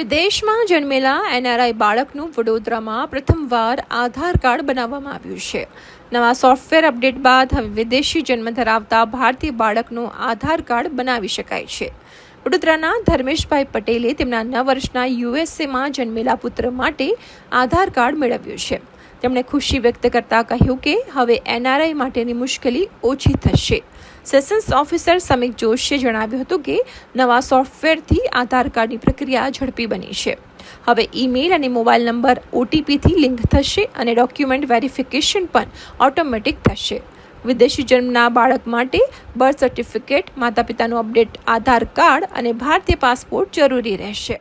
વિદેશમાં જન્મેલા એનઆરઆઈ બાળકનું વડોદરામાં પ્રથમવાર આધાર કાર્ડ બનાવવામાં આવ્યું છે. નવા સોફ્ટવેર અપડેટ બાદ હવે વિદેશી જન્મ ધરાવતા ભારતીય બાળકનું આધાર કાર્ડ બનાવી શકાય છે. વડોદરાના ધર્મેશભાઈ પટેલે તેમના નવ વર્ષના યુએસએમાં જન્મેલા પુત્ર માટે આધાર કાર્ડ મેળવ્યું છે. તેમણે ખુશી વ્યક્ત કરતા કહ્યું કે હવે એનઆરઆઈ માટેની મુશ્કેલી ઓછી થશે. સેશન્સ ઓફિસર સમીક જોશીએ જણાવ્યું હતું કે, નવા સોફ્ટવેરથી આધાર કાર્ડની પ્રક્રિયા ઝડપી બની છે. હવે ઈમેલ અને મોબાઈલ નંબર ઓટીપીથી લિંક થશે અને ડોક્યુમેન્ટ વેરિફિકેશન પણ ઓટોમેટિક થશે. વિદેશી જન્મના બાળક માટે બર્થ સર્ટિફિકેટ માતા પિતાનું અપડેટ આધાર કાર્ડ અને ભારતીય પાસપોર્ટ જરૂરી રહેશે.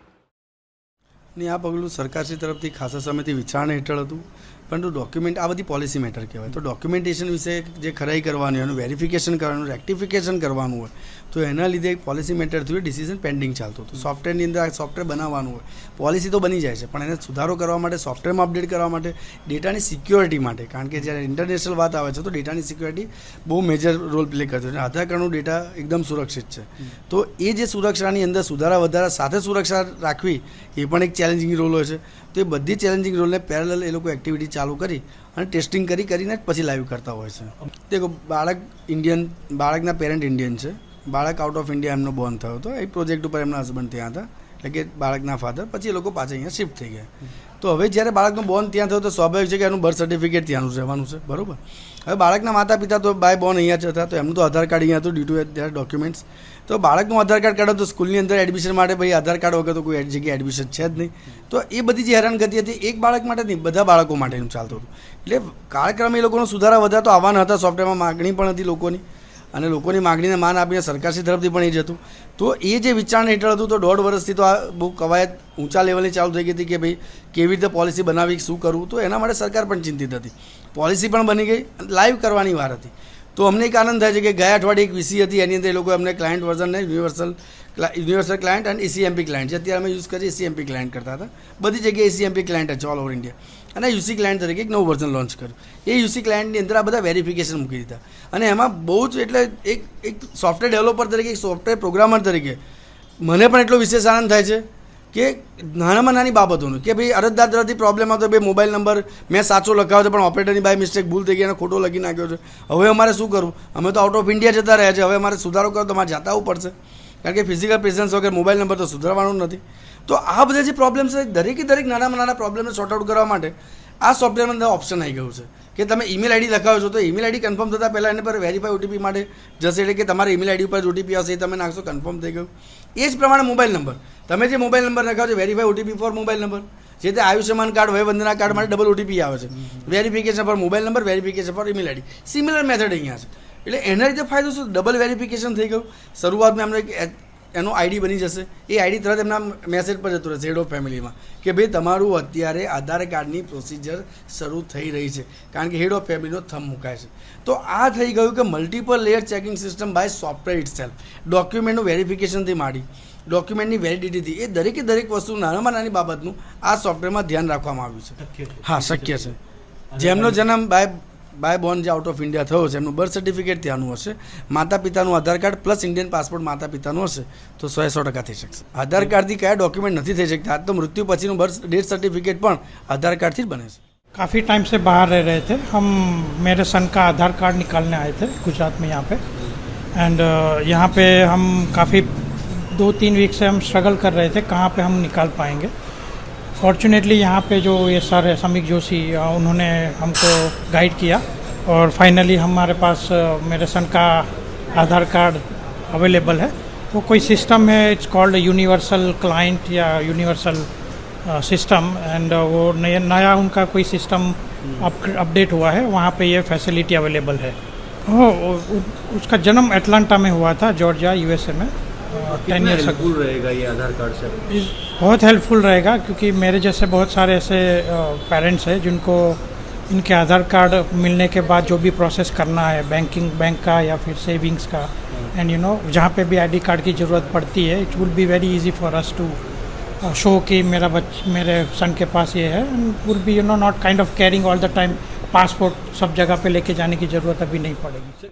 ને આ પગલું સરકારશ્રી તરફથી ખાસા સમયથી વિચારણા હેઠળ હતું. પરંતુ ડોક્યુમેન્ટ આ બધી પોલિસી મેટર કહેવાય. તો ડોક્યુમેન્ટેશન વિશે જે ખરાઈ કરવાની એનું વેરિફિકેશન કરવાનું રેક્ટિફિકેશન કરવાનું હોય, તો એના લીધે એક પોલિસી મેટર થયું ડિસિઝન પેન્ડિંગ ચાલતું હતું. સોફ્ટવેરની અંદર આ સોફ્ટવેર બનાવવાનું હોય. પોલિસી તો બની જાય છે, પણ એને સુધારો કરવા માટે સોફ્ટવેરમાં અપડેટ કરવા માટે ડેટાની સિક્યોરિટી માટે. કારણ કે જ્યારે ઇન્ટરનેશનલ વાત આવે છે, તો ડેટાની સિક્યોરિટી બહુ મેજર રોલ પ્લે કરતો છે. આધાર કાર્ડનું ડેટા એકદમ સુરક્ષિત છે. તો એ જે સુરક્ષાની અંદર સુધારા વધારા સાથે સુરક્ષા રાખવી, એ પણ એક ચેલેન્જિંગ રોલ હોય છે. તો એ બધી ચેલેન્જિંગ રોલને પેરેલલ એ લોકો એક્ટિવિટી ચાલુ કરી અને ટેસ્ટિંગ કરી કરીને જ પછી લાઈવ કરતા હોય છે. દેખો, બાળક ઇન્ડિયન બાળકના પેરેન્ટ ઇન્ડિયન છે. બાળક આઉટ ઓફ ઇન્ડિયા એમનો બોર્ન થયો હતો. એ પ્રોજેક્ટ ઉપર એમના હસબન્ડ ત્યાં હતા. એટલે કે બાળકના ફાધર પછી એ લોકો પાછા અહીંયા શિફ્ટ થઈ ગયા. તો હવે જ્યારે બાળકનું બોર્ન ત્યાં થયું તો સ્વાભાવિક છે કે એનું બર્થ સર્ટિફિકેટ ત્યાંનું રહેવાનું છે. બરાબર? હવે બાળકના માતા પિતા તો બાય બોર્ન અહીંયા જ હતા, તો એમનું તો આધાર કાર્ડ અહીંયા હતું ડ્યુ ટુ ત્યારે ડોક્યુમેન્ટ્સ તો બાળકનું આધાર કાર્ડ કાઢો તો સ્કૂલની અંદર એડમિશન માટે ભાઈ આધાર કાર્ડ વગર તો કોઈ જગ્યાએ એડમિશન છે જ નહીં. તો એ બધી જે હેરાનગતિ હતી, એક બાળક માટે નહીં, બધા બાળકો માટેનું ચાલતું હતું. એટલે કાળક્રમે એ લોકોનો સુધારા વધારા તો આવવાના હતા સોફ્ટવેરમાં માગણી પણ હતી લોકોની. અને લોકોની માગણીને માન આપીને સરકારશ્રી તરફથી પણ એ જ હતું. તો એ જે વિચારણા હેઠળ હતું, તો દોઢ વર્ષથી તો આ બહુ કવાયત ઊંચા લેવલે ચાલુ થઈ ગઈ હતી કે ભાઈ કેવી રીતે પોલિસી બનાવી, શું કરવું? તો એના માટે સરકાર પણ ચિંતિત હતી. પોલિસી પણ બની ગઈ લાઈવ કરવાની વાર હતી. તો અમને એક આનંદ થાય છે કે ગયા અઠવાડિયે એક વીસી હતી, એની અંદર એ લોકો અમને ક્લાયન્ટ વર્ઝનને યુનિવર્સલ યુનિવર્સલ ક્લાયન્ટ અને એસીએમપી ક્લાયન્ટ જે અત્યારે અમે યુઝ કરીએ એસીએમપી ક્લાયન્ટ કરતા હતા. બધી જગ્યાએ એસીએમપી ક્લાયન્ટ છે ઓલ ઓવર ઇન્ડિયા અને યુસી ક્લાયન્ટ તરીકે એક નવું વર્ઝન લોન્ચ કર્યું. એ યુસી ક્લાયન્ટની અંદર આ બધા વેરિફિકેશન મૂકી દીધા. અને એમાં બહુ જ એટલે એક એક સોફ્ટવેર ડેવલપર તરીકે, એક સોફ્ટવેર પ્રોગ્રામર તરીકે મને પણ એટલો વિશેષ આનંદ થાય છે કે નાનામાં નાની બાબતોનું કે ભાઈ અરજદાર તરફથી પ્રોબ્લેમ આવતો ભાઈ મોબાઈલ નંબર મેં સાચો લખાવ્યો છે પણ ઓપરેટરની બાય મિસ્ટેક ભૂલ થઈ ગઈ અને ખોટો લખી નાખ્યો છે. હવે અમારે શું કરવું? અમે તો આઉટ ઓફ ઇન્ડિયા જતા રહ્યા છે. હવે અમારે સુધારો કરો તો અમારે જતા આવવું પડશે. કારણ કે ફિઝિકલ પ્રેઝન્સ વગર મોબાઈલ નંબર તો સુધારવાનો નથી. તો આ બધા જે પ્રોબ્લેમ્સ છે, દરેકે દરેક નાનામાં નાના પ્રોબ્લેમને સોર્ટ આઉટ કરવા માટે આ સોફ્ટવેરમાં અંદર ઓપ્શન આવી ગયું છે. કે તમે ઈમેલ આઈડી લખાવો છો, તો ઈમેલ આઈડી કન્ફર્મ થતાં પહેલાં એને પર વેરીફાઈ ઓટીપી માટે જશે એટલે કે તમારે ઈમેલ આઈડી ઉપર ઓટીપી આવશે, એ તમે નાખશો કન્ફર્મ થઈ ગયું. એ જ પ્રમાણે મોબાઈલ નંબર તમે જે મોબાઈલ નંબર નખાવો છો verify OTP for mobile number જે તે આયુષ્યમાન કાર્ડ વય વંદના કાર્ડ માટે ડબલ ઓટીપી આવે છે. વેરીફિકેશન પર mobile number verification for email ID similar method અહીંયા છે. એટલે એના રીતે ફાયદો શું? ડબલ વેરીફિકેશન થઈ ગયું. શરૂઆતમાં એમને એનો આઈડી બની જશે. એ આઈડી તરત એમના મેસેજ પર જતું રહેશે હેડ ઓફ ફેમિલીમાં કે ભાઈ તમારું અત્યારે આધાર કાર્ડની પ્રોસિજર શરૂ થઈ રહી છે કારણ કે હેડ ઓફ ફેમિલીનો થમ મુકાય છે. તો આ થઈ ગયું કે multiple layer checking system by software itself ડોક્યુમેન્ટનું વેરિફિકેશનથી માંડી ડોક્યુમેન્ટની વેલિડિટીથી એ દરેકે દરેક વસ્તુ નાનામાં નાની બાબતનું આ સોફ્ટવેરમાં ધ્યાન રાખવામાં આવ્યું છે. હા શક્ય છે. જેમનો જન્મ બાય બાય બોર્ન જે આઉટ ઓફ ઇન્ડિયા થયો છે એમનું બર્થ સર્ટિફિકેટ ત્યાંનું હશે માતા પિતાનું Aadhaar card plus Indian passport માતા પિતાનું હશે તો સો સો ટકા થઈ શકશે આધાર કાર્ડથી કયા ડોક્યુમેન્ટ નથી થઈ શકતા આજ તો મૃત્યુ પછીનું બર્થ ડેથ સર્ટિફિકેટ પણ આધાર કાર્ડથી જ બને છે काफ़ी टाइम से बाहर रह रहे थे हम मेरे सन का आधार कार्ड निकालने आए थे गुजरात में यहाँ पे एंड यहाँ पे हम काफ़ी दो तीन वीक से हम स्ट्रगल कर रहे थे कहाँ पे हम निकाल पाएंगे फॉर्चुनेटली यहाँ पे जो ये सर है समीक जोशी उन्होंने हमको गाइड किया। और फाइनली हमारे पास मेरे सन का आधार कार्ड अवेलेबल है। वो कोई सिस्टम है इट्स कॉल्ड यूनिवर्सल क्लाइंट या यूनिवर्सल सिस्टम एंड वो नया नया उनका कोई सिस्टम अपडेट हुआ है वहाँ पे ये फैसिलिटी अवेलेबल है। उ- उसका जन्म एटलांटा में हुआ था जॉर्जिया यूएसए में। टेन ईयर्स हेल्पफुल रहेगा ये आधार कार्ड से? बहुत हेल्पफुल रहेगा क्योंकि मेरे जैसे बहुत सारे ऐसे पेरेंट्स हैं जिनको इनके आधार कार्ड मिलने के बाद जो भी प्रोसेस करना है बैंकिंग बैंक का या फिर सेविंग्स का एंड यू नो जहाँ पे भी आईडी कार्ड की ज़रूरत पड़ती है it will be very easy for us to show कि मेरा बच मेरे सन के पास ये है and will be you know not kind of carrying all the time passport सब जगह पे लेके जाने की ज़रूरत अभी नहीं पड़ेगी।